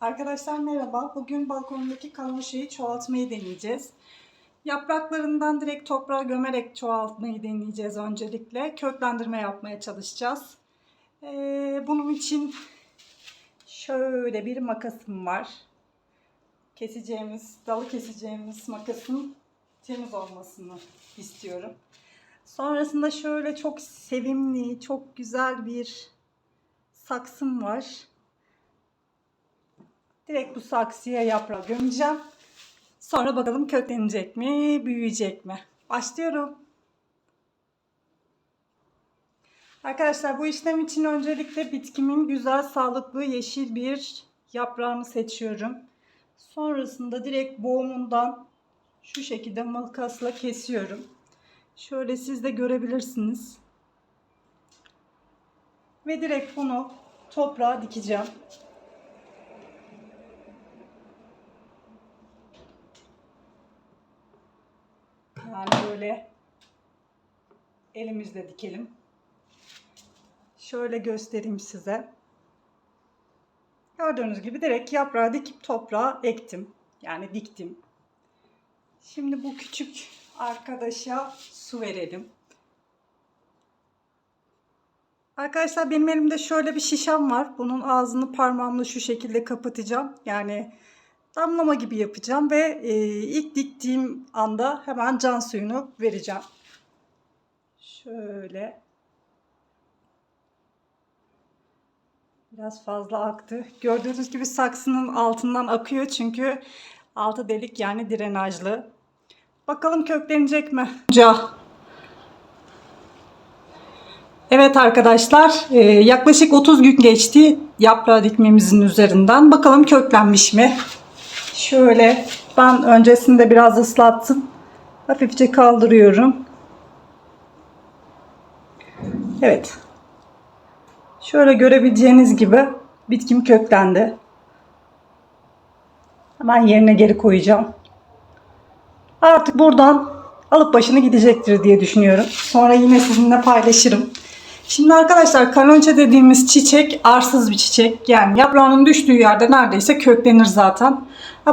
Arkadaşlar merhaba. Bugün balkonumdaki kalmışayı çoğaltmayı deneyeceğiz. Yapraklarından direkt toprağa gömerek çoğaltmayı deneyeceğiz öncelikle. Köklendirme yapmaya çalışacağız. Ee, bunun için şöyle bir makasım var. Keseceğimiz, dalı keseceğimiz makasın temiz olmasını istiyorum. Sonrasında şöyle çok sevimli, çok güzel bir saksım var. Direkt bu saksıya yaprağı gömeceğim. Sonra bakalım köklenecek mi, büyüyecek mi? Başlıyorum. Arkadaşlar bu işlem için öncelikle bitkimin güzel, sağlıklı, yeşil bir yaprağını seçiyorum. Sonrasında direkt boğumundan şu şekilde makasla kesiyorum. Şöyle siz de görebilirsiniz. Ve direkt bunu toprağa dikeceğim. Yani böyle elimizle dikelim. Şöyle göstereyim size. Gördüğünüz gibi direkt yaprağı dikip toprağa ektim. Yani diktim. Şimdi bu küçük arkadaşa su verelim. Arkadaşlar benim elimde şöyle bir şişem var. Bunun ağzını parmağımla şu şekilde kapatacağım. Yani damlama gibi yapacağım ve e, ilk diktiğim anda hemen can suyunu vereceğim. Şöyle. Biraz fazla aktı. Gördüğünüz gibi saksının altından akıyor çünkü altı delik yani drenajlı. Bakalım köklenecek mi? Ca. Evet arkadaşlar e, yaklaşık 30 gün geçti yaprağı dikmemizin üzerinden. Bakalım köklenmiş mi? Şöyle ben öncesinde biraz ıslattım. Hafifçe kaldırıyorum. Evet. Şöyle görebileceğiniz gibi bitkim köklendi. Hemen yerine geri koyacağım. Artık buradan alıp başını gidecektir diye düşünüyorum. Sonra yine sizinle paylaşırım. Şimdi arkadaşlar kalonça dediğimiz çiçek arsız bir çiçek. Yani yaprağının düştüğü yerde neredeyse köklenir zaten.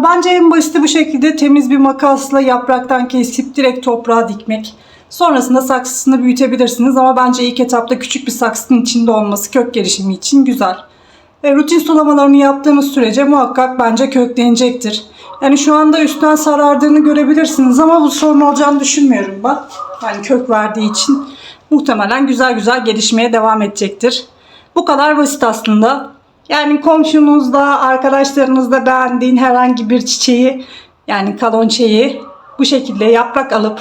Bence en basiti bu şekilde temiz bir makasla yapraktan kesip direkt toprağa dikmek. Sonrasında saksısını büyütebilirsiniz ama bence ilk etapta küçük bir saksının içinde olması kök gelişimi için güzel. Rutin sulamalarını yaptığınız sürece muhakkak bence köklenecektir. Yani şu anda üstten sarardığını görebilirsiniz ama bu sorun olacağını düşünmüyorum ben. Yani kök verdiği için muhtemelen güzel güzel gelişmeye devam edecektir. Bu kadar basit aslında. Yani komşunuzda, arkadaşlarınızda beğendiğin herhangi bir çiçeği yani kalonçeyi bu şekilde yaprak alıp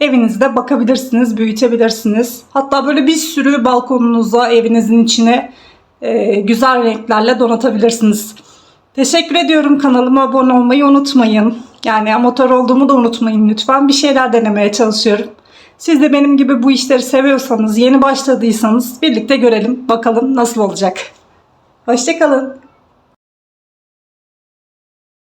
evinizde bakabilirsiniz, büyütebilirsiniz. Hatta böyle bir sürü balkonunuza, evinizin içine e, güzel renklerle donatabilirsiniz. Teşekkür ediyorum kanalıma abone olmayı unutmayın. Yani amatör olduğumu da unutmayın lütfen. Bir şeyler denemeye çalışıyorum. Siz de benim gibi bu işleri seviyorsanız, yeni başladıysanız birlikte görelim bakalım nasıl olacak. Hoşçakalın.